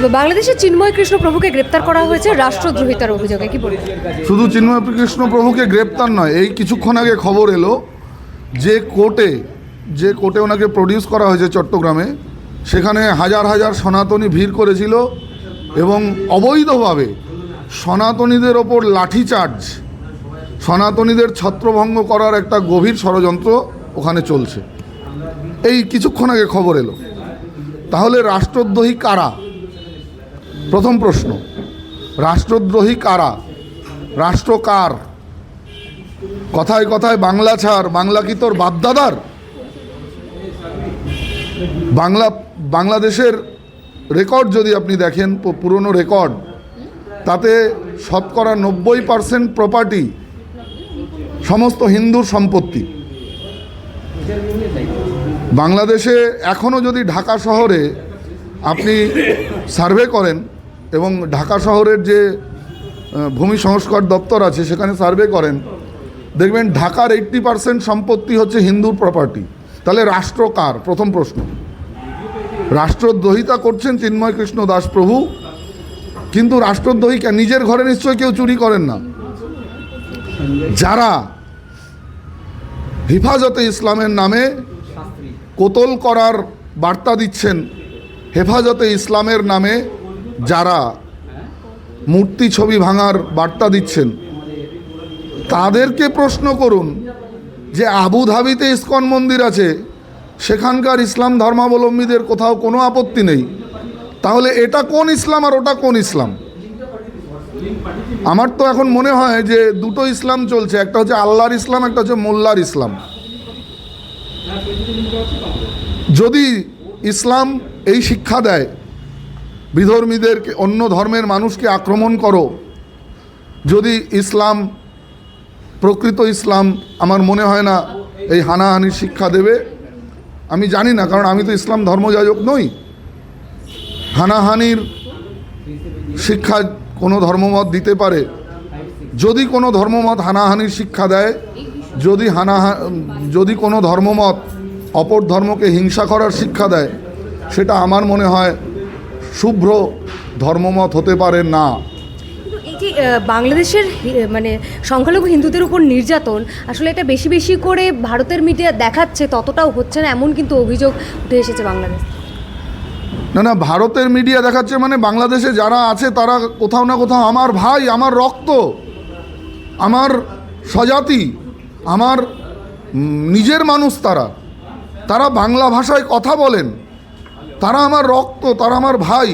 বাংলাদেশের চিন্ময় কৃষ্ণ প্রভুকে গ্রেপ্তার করা হয়েছে রাষ্ট্রদ্রোহিতার অভিযোগে, কি বলবেন? শুধু চিন্ময় কৃষ্ণ প্রভুকে গ্রেপ্তার নয়, এই কিছুক্ষণ আগে খবর এলো যে কোর্টে যে কোর্টে ওনাকে প্রডিউস করা হয়েছে চট্টগ্রামে, সেখানে হাজার হাজার সনাতনী ভিড় করেছিল এবং অবৈধভাবে সনাতনীদের ওপর লাঠিচার্জ, সনাতনীদের ছত্রভঙ্গ করার একটা গভীর ষড়যন্ত্র ওখানে চলছে। এই কিছুক্ষণ আগে খবর এলো। তাহলে রাষ্ট্রদ্রোহী কারা? প্রথম প্রশ্ন, রাষ্ট্রদ্রোহী কারা? রাষ্ট্র কার কথায় কথায় বাংলা ছাড়, বাংলা কি তোর বাপদাদার? বাংলা, বাংলাদেশের রেকর্ড যদি আপনি দেখেন পুরনো রেকর্ড, তাতে শতকরা নব্বই পার্সেন্ট প্রপার্টি সমস্ত হিন্দুর সম্পত্তি। বাংলাদেশে এখনও যদি ঢাকা শহরে আপনি সার্ভে করেন এবং ঢাকা শহরের যে ভূমি সংস্কার দপ্তর আছে, সেখানে সার্ভে করেন। দেখবেন ঢাকার এইট্টি পার্সেন্ট সম্পত্তি হচ্ছে হিন্দুর প্রপার্টি তাহলে রাষ্ট্র কার? প্রথম প্রশ্ন। রাষ্ট্রদ্রোহিতা করছেন চিন্ময় কৃষ্ণ দাস প্রভু। কিন্তু রাষ্ট্রদ্রোহী কে- নিজের ঘরে নিশ্চয়ই কেউ চুরি করেন না। যারা হেফাজতে ইসলামের নামে কোতল করার বার্তা দিচ্ছেন, হেফাজতে ইসলামের নামে যারা মূর্তি ছবি ভাঙার বার্তা দিচ্ছেন, তাদেরকে প্রশ্ন করুন যে আবুধাবিতে ইস্কন মন্দির আছে, সেখানকার ইসলাম ধর্মাবলম্বীদের কোথাও কোনো আপত্তি নেই। তাহলে এটা কোন ইসলাম আর ওটা কোন ইসলাম? আমার তো এখন মনে হয় যে দুটো ইসলাম চলছে, একটা হচ্ছে আল্লাহর ইসলাম, একটা হচ্ছে মোল্লার ইসলাম। যদি ইসলাম এই শিক্ষা দেয় বিধর্মীদেরকে, অন্য ধর্মের মানুষকে আক্রমণ করো। যদি ইসলাম, প্রকৃত ইসলাম, আমার মনে হয় না এই হানাহানির শিক্ষা দেবে। আমি জানি না, কারণ আমি তো ইসলাম ধর্মযাজক নই। হানাহানির শিক্ষা কোনো ধর্মমত দিতে পারে। যদি কোনো ধর্মমত হানাহানির শিক্ষা দেয়, যদি হানাহা, যদি কোনো ধর্মমত অপর ধর্মকে হিংসা করার শিক্ষা দেয়, সেটা আমার মনে হয় শুভ্র ধর্মমত হতে পারে না। এই যে বাংলাদেশের মানে সংখ্যালঘু হিন্দুদের উপর নির্যাতন আসলে এটা বেশি বেশি করে ভারতের মিডিয়া দেখাচ্ছে ততটাও হচ্ছে না এমন কিন্তু অভিযোগ উঠে এসেছে বাংলাদেশ। না না ভারতের মিডিয়া দেখাচ্ছে মানে বাংলাদেশে যারা আছে তারা কোথাও না কোথাও আমার ভাই আমার রক্ত আমার স্বজাতি আমার নিজের মানুষ তারা। তারা বাংলা ভাষায় কথা বলেন। তারা আমার রক্ত তারা আমার ভাই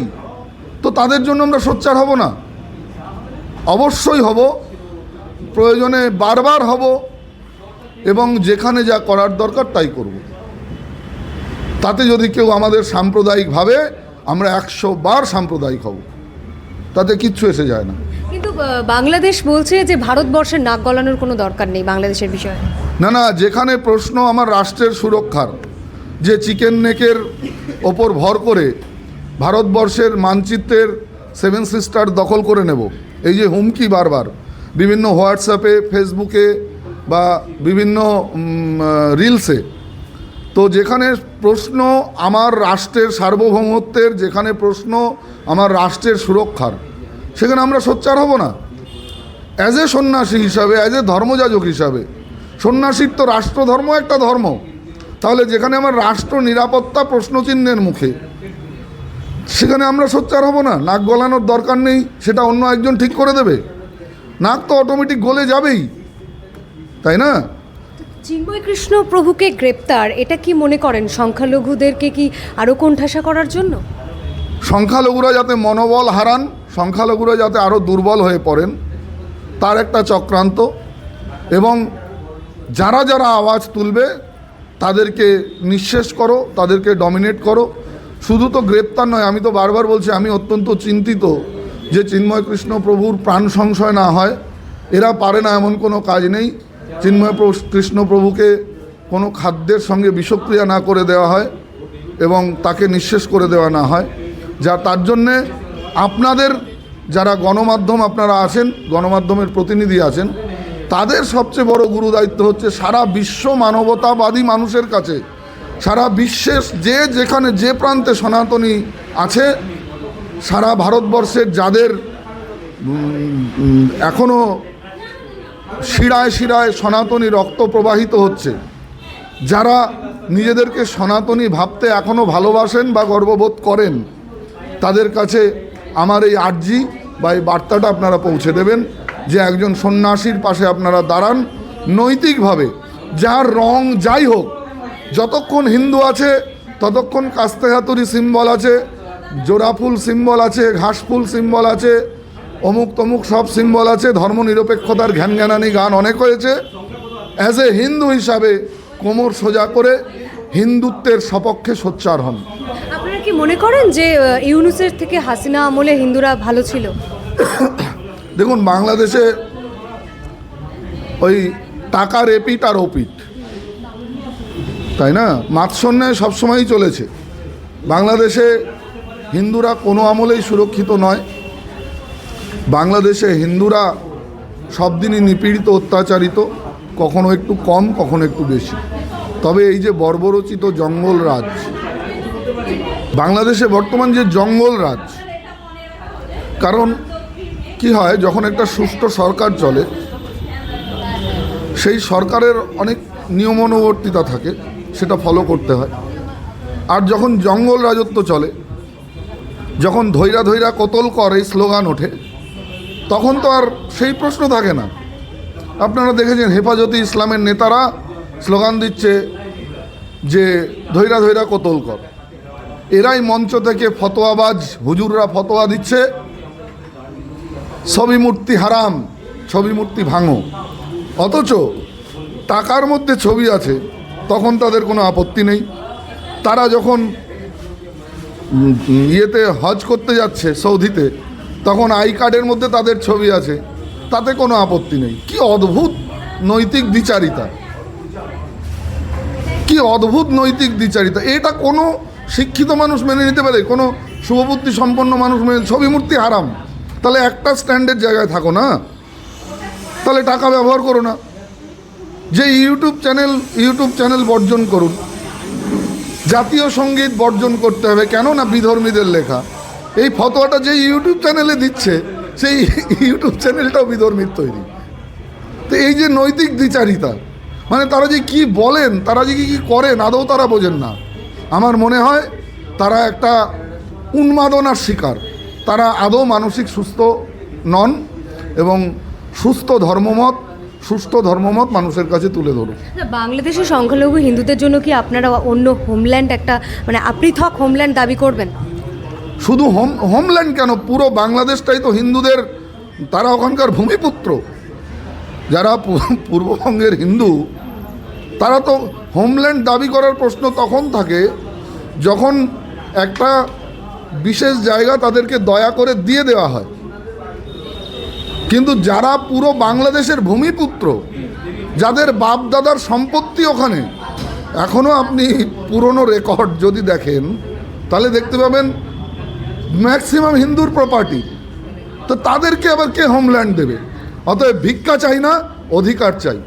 তো তাদের জন্য আমরা সোচ্চার হব না। অবশ্যই হব প্রয়োজনে বারবার হব এবং যেখানে যা করার দরকার তাই করব। তাতে যদি কেউ আমাদের সাম্প্রদায়িকভাবে আমরা একশো বার সাম্প্রদায়িক হব। তাতে কিচ্ছু এসে যায় না। কিন্তু বাংলাদেশ বলছে যে ভারতবর্ষের নাক গলানোর কোনো দরকার নেই বাংলাদেশের বিষয়ে। না না যেখানে প্রশ্ন আমার রাষ্ট্রের সুরক্ষার যে চিকেন নেকের ওপর ভর করে ভারতবর্ষের মানচিত্রের সেভেন সিস্টার দখল করে নেব। এই যে হুমকি বারবার, বিভিন্ন হোয়াটসঅ্যাপে, ফেসবুকে বা বিভিন্ন রিলসে। তো যেখানে প্রশ্ন আমার রাষ্ট্রের সার্বভৌমত্বের, যেখানে প্রশ্ন আমার রাষ্ট্রের সুরক্ষার, সেখানে আমরা সোচ্চার হব না। অ্যাজ এ সন্ন্যাসী হিসাবে অ্যাজ এ ধর্মযাজক হিসাবে, সন্ন্যাসীর তো রাষ্ট্রধর্ম একটা ধর্ম। তাহলে যেখানে আমার রাষ্ট্র নিরাপত্তা প্রশ্নচিহ্নের মুখে সেখানে আমরা সোচ্চার হব না? নাক গলানোর দরকার নেই সেটা অন্য একজন ঠিক করে দেবে। নাক তো অটোমেটিক গলে যাবেই তাই না? চিন্ময় কৃষ্ণ প্রভুকে গ্রেপ্তার এটা কি মনে করেন? সংখ্যালঘুদেরকে কি আরও কোণঠাসা করার জন্য? সংখ্যালঘুরা যাতে মনোবল হারান সংখ্যালঘুরা যাতে আরও দুর্বল হয়ে পড়েন তার একটা চক্রান্ত। এবং যারা যারা আওয়াজ তুলবে তাদেরকে নিঃশেষ করো, তাদেরকে ডমিনেট করো। শুধু তো গ্রেপ্তার নয়, আমি তো বারবার বলছি, আমি অত্যন্ত চিন্তিত যে চিন্ময় কৃষ্ণ প্রভুর প্রাণ সংশয় না হয়। এরা পারে না এমন কোনো কাজ নেই। চিন্ময় কৃষ্ণ প্রভুকে কোনো খাদ্যের সঙ্গে বিষক্রিয়া না করে দেওয়া হয় এবং তাকে নিঃশেষ করে দেওয়া না হয়। যা তার জন্যে আপনাদের যারা গণমাধ্যম আপনারা আছেন, গণমাধ্যমের প্রতিনিধি আছেন তাদের সবচেয়ে বড় গুরু দায়িত্ব হচ্ছে সারা বিশ্ব মানবতাবাদী মানুষের কাছে। সারা বিশ্বের যে যেখানে যে প্রান্তে সনাতনী আছে, সারা ভারতবর্ষের যাদের এখনও শিরায় শিরায় সনাতনী রক্ত প্রবাহিত হচ্ছে, যারা নিজেদেরকে সনাতনী ভাবতে এখনও ভালোবাসেন বা গর্ববোধ করেন, তাদের কাছে আমার এই আর্জি বা এই বার্তাটা আপনারা পৌঁছে দেবেন। যে একজন সন্ন্যাসীর পাশে আপনারা দাঁড়ান, নৈতিকভাবে যার রং যাই হোক, যতক্ষণ হিন্দু আছে, ততক্ষণ কাস্তে হাতুরি সিম্বল আছে, জোড়াফুল সিম্বল আছে, ঘাসফুল সিম্বল আছে, অমুক তমুক সব সিম্বল আছে ধর্ম নিরপেক্ষতার ঘ্যান জ্ঞানানি গান অনেক হয়েছে। অ্যাজ এ হিন্দু হিসাবে কোমর সোজা করে হিন্দুত্বের সপক্ষে সোচ্চার হন। আপনারা কি মনে করেন যে ইউনুসের থেকে হাসিনা আমলে হিন্দুরা ভালো ছিল? দেখুন, বাংলাদেশে ওই টাকা এপিট আর ওপিট তাই না? মাৎসন্যায় সবসময়ই চলেছে। বাংলাদেশে হিন্দুরা কোনো আমলেই সুরক্ষিত নয়। বাংলাদেশে হিন্দুরা সব দিনই নিপীড়িত, অত্যাচারিত, কখনো একটু কম, কখনো একটু বেশি। তবে এই যে বর্বরচিত জঙ্গল রাজ, বাংলাদেশে বর্তমান যে জঙ্গল রাজ, কারণ কি হয়, যখন একটা সুষ্ঠু সরকার চলে, সেই সরকারের অনেক নিয়মানুবর্তিতা থাকে, সেটা ফলো করতে হয়। আর যখন জঙ্গল রাজত্ব চলে, যখন ধৈরা ধৈরা কোতল করে স্লোগান ওঠে, তখন তো আর সেই প্রশ্ন থাকে না। আপনারা দেখেছেন হেফাজতে ইসলামের নেতারা স্লোগান দিচ্ছে যে ধৈরা ধৈরা কোতল কর। এরাই মঞ্চ থেকে ফতোয়াবাজ, হুজুররা ফতোয়া দিচ্ছে। ছবি মূর্তি হারাম, ছবি মূর্তি ভাঙো। অথচ টাকার মধ্যে ছবি আছে, তখন তাদের কোনো আপত্তি নেই। তারা যখন ইয়েতে হজ করতে যাচ্ছে, সৌদিতে, তখন আই কার্ডের মধ্যে তাদের ছবি আছে, তাতে কোনো আপত্তি নেই। কি অদ্ভুত নৈতিক দ্বিচারিতা। কি অদ্ভুত নৈতিক দ্বিচারিতা। এটা কোনো শিক্ষিত মানুষ মেনে নিতে পারে, কোনো শুভবুদ্ধি সম্পন্ন মানুষ মেনে ছবি মূর্তি হারাম। তাহলে একটা স্ট্যান্ডের জায়গায় থাকো না। তাহলে টাকা ব্যবহার করো না। যে ইউটিউব চ্যানেল ইউটিউব চ্যানেল বর্জন করুন। জাতীয় সংগীত বর্জন করতে হবে কেন না বিধর্মীদের লেখা। এই ফতোয়াটা যে ইউটিউব চ্যানেলে দিচ্ছে, সেই ইউটিউব চ্যানেলটাও বিধর্মীর তৈরি। তো এই যে নৈতিক দ্বিচারিতা মানে তারা যে কি বলেন, তারা যে কি করেন, আদৌ তারা বোঝেন না। আমার মনে হয় তারা একটা উন্মাদনার শিকার। তারা আদৌ মানসিক সুস্থ নন এবং সুস্থ ধর্মমত সুস্থ ধর্মমত মানুষের কাছে তুলে ধরুন। বাংলাদেশের সংখ্যালঘু হিন্দুদের জন্য কি আপনারা অন্য হোমল্যান্ড একটা মানে পৃথক হোমল্যান্ড দাবি করবেন? শুধু হোম হোমল্যান্ড কেন? পুরো বাংলাদেশটাই তো হিন্দুদের তারা ওখানকার ভূমিপুত্র। যারা পূর্ববঙ্গের হিন্দু তারা তো হোমল্যান্ড দাবি করার প্রশ্ন তখন থাকে যখন একটা বিশেষ জায়গা তাদেরকে দয়া করে দিয়ে দেওয়া হয়। কিন্তু যারা পুরো বাংলাদেশের ভূমিপুত্র, যাদের বাপ দাদার সম্পত্তি ওখানে এখনও আপনি পুরনো রেকর্ড যদি দেখেন, তাহলে দেখতে পাবেন ম্যাক্সিমাম হিন্দুর প্রপার্টি তো তাদেরকে আবার কে হোমল্যান্ড দেবে? অতএব ভিক্ষা চাই না, অধিকার চাই।